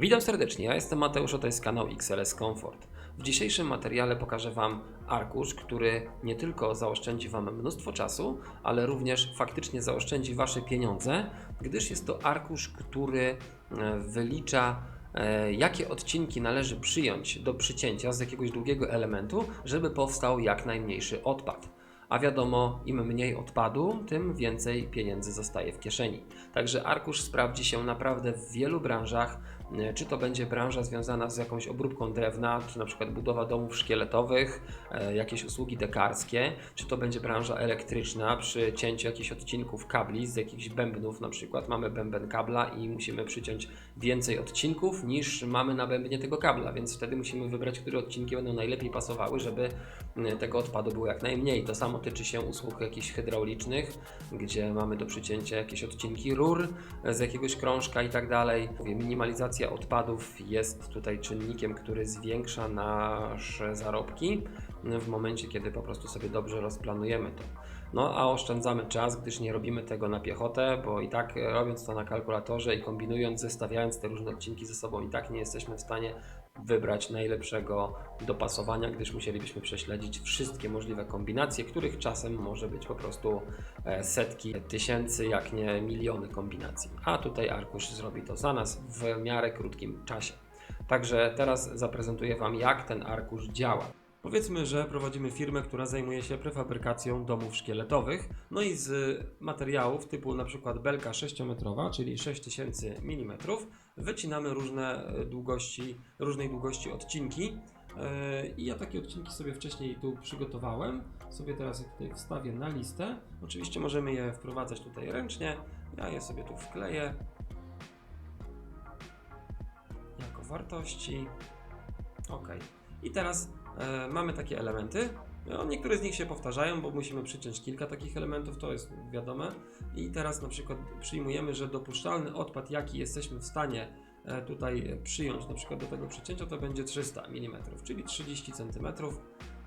Witam serdecznie, ja jestem Mateusz, a to jest kanał XLS Comfort. W dzisiejszym materiale pokażę Wam arkusz, który nie tylko zaoszczędzi Wam mnóstwo czasu, ale również faktycznie zaoszczędzi Wasze pieniądze, gdyż jest to arkusz, który e, wylicza e, jakie odcinki należy przyjąć do przycięcia z jakiegoś długiego elementu, żeby powstał jak najmniejszy odpad. A wiadomo, im mniej odpadu, tym więcej pieniędzy zostaje w kieszeni. Także arkusz sprawdzi się naprawdę w wielu branżach, czy to będzie branża związana z jakąś obróbką drewna, czy na przykład budowa domów szkieletowych, e, jakieś usługi dekarskie, czy to będzie branża elektryczna przy cięciu jakichś odcinków kabli z jakichś bębnów, na przykład mamy bęben kabla i musimy przyciąć więcej odcinków niż mamy na bębnie tego kabla, więc wtedy musimy wybrać, które odcinki będą najlepiej pasowały, żeby e, tego odpadu było jak najmniej. To samo tyczy się usług jakichś hydraulicznych, gdzie mamy do przycięcia jakieś odcinki rur e, z jakiegoś krążka i tak dalej. Mówię, odpadów jest tutaj czynnikiem, który zwiększa nasze zarobki w momencie, kiedy po prostu sobie dobrze rozplanujemy to. No a oszczędzamy czas, gdyż nie robimy tego na piechotę, bo i tak e, robiąc to na kalkulatorze i kombinując, zestawiając te różne odcinki ze sobą, i tak nie jesteśmy w stanie wybrać najlepszego dopasowania, gdyż musielibyśmy prześledzić wszystkie możliwe kombinacje, których czasem może być po prostu e, setki tysięcy, jak nie miliony kombinacji. A tutaj arkusz zrobi to za nas w miarę krótkim czasie. Także teraz zaprezentuję Wam, jak ten arkusz działa. Powiedzmy, że prowadzimy firmę, która zajmuje się prefabrykacją domów szkieletowych, no i z materiałów typu na przykład belka 6-metrowa, czyli 6000 mm, wycinamy różne e, długości, różnej długości odcinki. E, I ja takie odcinki sobie wcześniej tu przygotowałem. Sobie teraz je tutaj wstawię na listę. Oczywiście możemy je wprowadzać tutaj ręcznie. Ja je sobie tu wkleję jako wartości. Ok. I teraz e, mamy takie elementy. No, niektóre z nich się powtarzają, bo musimy przyciąć kilka takich elementów, to jest wiadome. I teraz na przykład przyjmujemy, że dopuszczalny odpad, jaki jesteśmy w stanie e, tutaj przyjąć, na przykład do tego przycięcia, to będzie 300 mm, czyli 30 cm.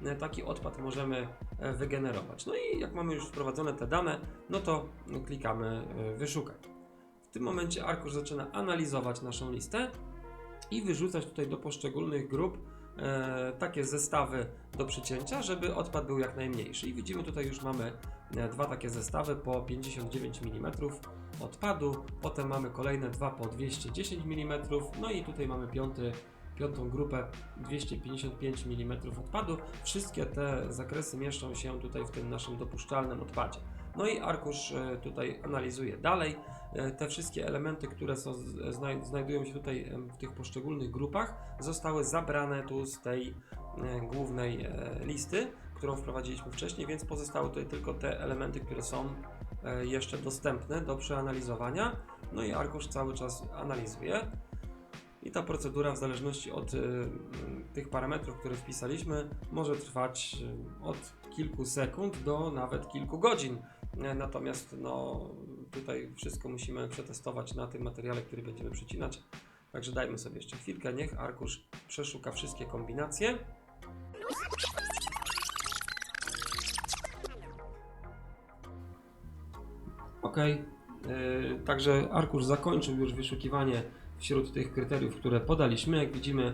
E, Taki odpad możemy e, wygenerować. No i jak mamy już wprowadzone te dane, no to klikamy wyszukaj. W tym momencie arkusz zaczyna analizować naszą listę i wyrzucać tutaj do poszczególnych grup takie zestawy do przycięcia, żeby odpad był jak najmniejszy. I widzimy tutaj już mamy e, dwa takie zestawy po 59 mm odpadu, potem mamy kolejne dwa po 210 mm, no i tutaj mamy piąty, piątą grupę 255 mm odpadu. Wszystkie te zakresy mieszczą się tutaj w tym naszym dopuszczalnym odpadzie. No i arkusz e, tutaj analizuje dalej. E, Te wszystkie elementy, które są, znaj- znajdują się tutaj w tych poszczególnych grupach, zostały zabrane tu z tej e, głównej e, listy, którą wprowadziliśmy wcześniej, więc pozostały tutaj tylko te elementy, które są e, jeszcze dostępne do przeanalizowania. No i arkusz cały czas analizuje. I ta procedura, w zależności od y, y, tych parametrów, które wpisaliśmy, może trwać y, od kilku sekund do nawet kilku godzin. E, Natomiast no, tutaj wszystko musimy przetestować na tym materiale, który będziemy przecinać. Także dajmy sobie jeszcze chwilkę, niech arkusz przeszuka wszystkie kombinacje. Ok, także arkusz zakończył już wyszukiwanie wśród tych kryteriów, które podaliśmy. Jak widzimy,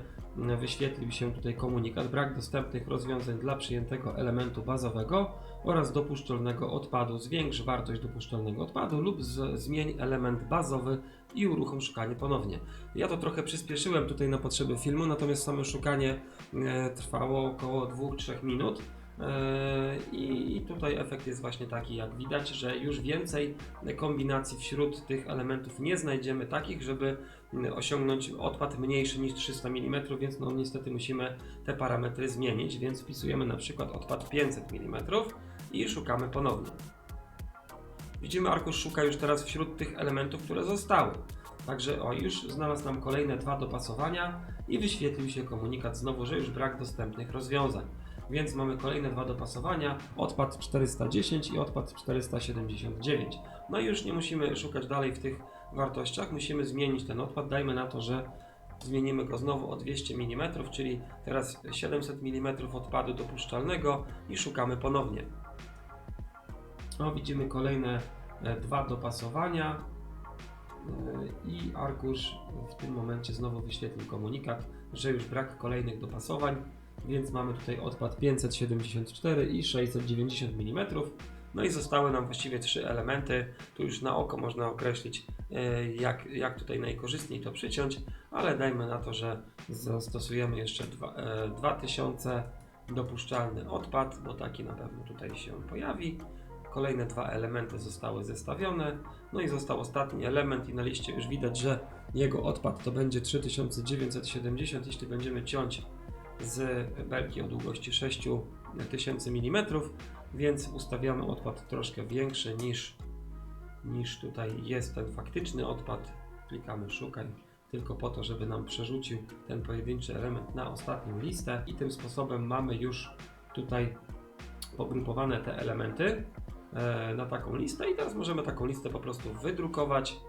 wyświetlił się tutaj komunikat brak dostępnych rozwiązań dla przyjętego elementu bazowego oraz dopuszczalnego odpadu. Zwiększ wartość dopuszczalnego odpadu lub z, zmień element bazowy i uruchom szukanie ponownie. Ja to trochę przyspieszyłem tutaj na potrzeby filmu, natomiast samo szukanie e, trwało około 2-3 minut. E, I tutaj efekt jest właśnie taki, jak widać, że już więcej kombinacji wśród tych elementów nie znajdziemy takich, żeby osiągnąć odpad mniejszy niż 300 mm, więc no niestety musimy te parametry zmienić, więc wpisujemy na przykład odpad 500 mm i szukamy ponownie. Widzimy, arkusz szuka już teraz wśród tych elementów, które zostały. Także o, już znalazł nam kolejne dwa dopasowania i wyświetlił się komunikat znowu, że już brak dostępnych rozwiązań. Więc mamy kolejne dwa dopasowania, odpad 410 i odpad 479. No i już nie musimy szukać dalej w tych wartościach, musimy zmienić ten odpad. Dajmy na to, że zmienimy go znowu o 200 mm, czyli teraz 700 mm odpadu dopuszczalnego i szukamy ponownie. No, widzimy kolejne e, dwa dopasowania. i arkusz w tym momencie znowu wyświetlił komunikat, że już brak kolejnych dopasowań, więc mamy tutaj odpad 574 i 690 mm. No i zostały nam właściwie trzy elementy. Tu już na oko można określić, e, jak, jak tutaj najkorzystniej to przyciąć, ale dajmy na to, że zastosujemy jeszcze dwa, e, 2000 dopuszczalny odpad, bo taki na pewno tutaj się pojawi. Kolejne dwa elementy zostały zestawione. No i został ostatni element i na liście już widać, że jego odpad to będzie 3970, jeśli będziemy ciąć z belki o długości 6000 mm, więc ustawiamy odpad troszkę większy niż, niż tutaj jest ten faktyczny odpad. Klikamy szukaj tylko po to, żeby nam przerzucił ten pojedynczy element na ostatnią listę i tym sposobem mamy już tutaj pogrupowane te elementy e, na taką listę i teraz możemy taką listę po prostu wydrukować.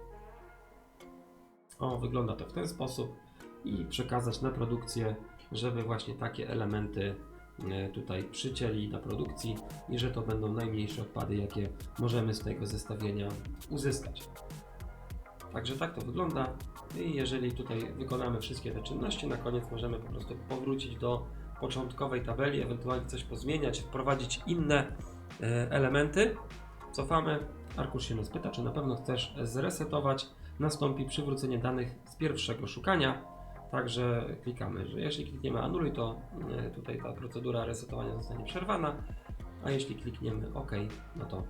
O, wygląda to w ten sposób i przekazać na produkcję, żeby właśnie takie elementy tutaj przycięli na produkcji i że to będą najmniejsze odpady, jakie możemy z tego zestawienia uzyskać. Także tak to wygląda i jeżeli tutaj wykonamy wszystkie te czynności, na koniec możemy po prostu powrócić do początkowej tabeli, ewentualnie coś pozmieniać, wprowadzić inne e, elementy. Cofamy, arkusz się nas pyta, czy na pewno chcesz zresetować. Nastąpi przywrócenie danych z pierwszego szukania. Także klikamy, że jeśli klikniemy anuluj, to e, tutaj ta procedura resetowania zostanie przerwana, a jeśli klikniemy OK, no to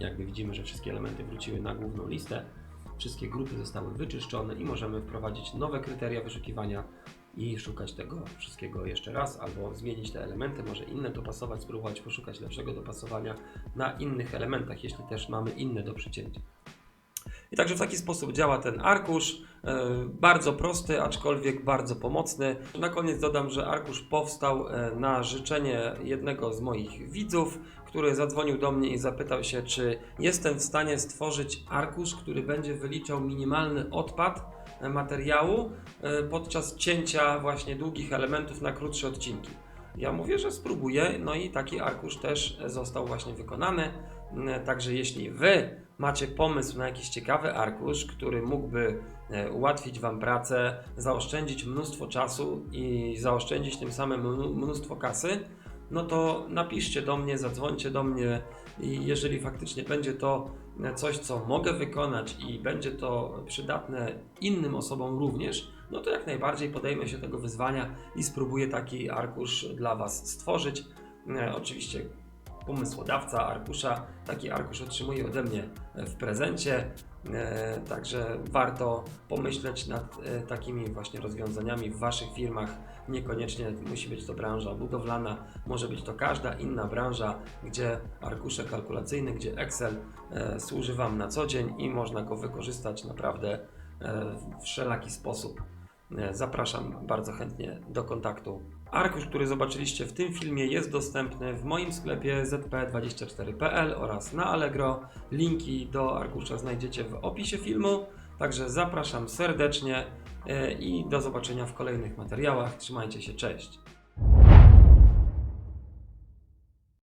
jakby widzimy, że wszystkie elementy wróciły na główną listę. Wszystkie grupy zostały wyczyszczone i możemy wprowadzić nowe kryteria wyszukiwania i szukać tego wszystkiego jeszcze raz, albo zmienić te elementy, może inne dopasować, spróbować poszukać lepszego dopasowania na innych elementach, jeśli też mamy inne do przycięcia. I także w taki sposób działa ten arkusz. E, Bardzo prosty, aczkolwiek bardzo pomocny. Na koniec dodam, że arkusz powstał e, na życzenie jednego z moich widzów, który zadzwonił do mnie i zapytał się, czy jestem w stanie stworzyć arkusz, który będzie wyliczał minimalny odpad e, materiału podczas cięcia właśnie długich elementów na krótsze odcinki. Ja mówię, że spróbuję, no i taki arkusz też został właśnie wykonany. Także jeśli Wy macie pomysł na jakiś ciekawy arkusz, który mógłby e, ułatwić Wam pracę, zaoszczędzić mnóstwo czasu i zaoszczędzić tym samym mnóstwo kasy, no to napiszcie do mnie, zadzwońcie do mnie i jeżeli faktycznie będzie to coś, co mogę wykonać i będzie to przydatne innym osobom również, no to jak najbardziej podejmę się tego wyzwania i spróbuję taki arkusz dla Was stworzyć. E, Oczywiście pomysłodawca arkusza taki arkusz otrzymuje ode mnie w prezencie. E, Także warto pomyśleć nad e, takimi właśnie rozwiązaniami w Waszych firmach. Niekoniecznie musi być to branża budowlana, może być to każda inna branża, gdzie arkusze kalkulacyjne, gdzie Excel e, służy Wam na co dzień i można go wykorzystać naprawdę e, w wszelaki sposób. E, Zapraszam bardzo chętnie do kontaktu. Arkusz, który zobaczyliście w tym filmie, jest dostępny w moim sklepie zp24.pl oraz na Allegro. Linki do arkusza znajdziecie w opisie filmu. Także zapraszam serdecznie e, i do zobaczenia w kolejnych materiałach. Trzymajcie się, cześć.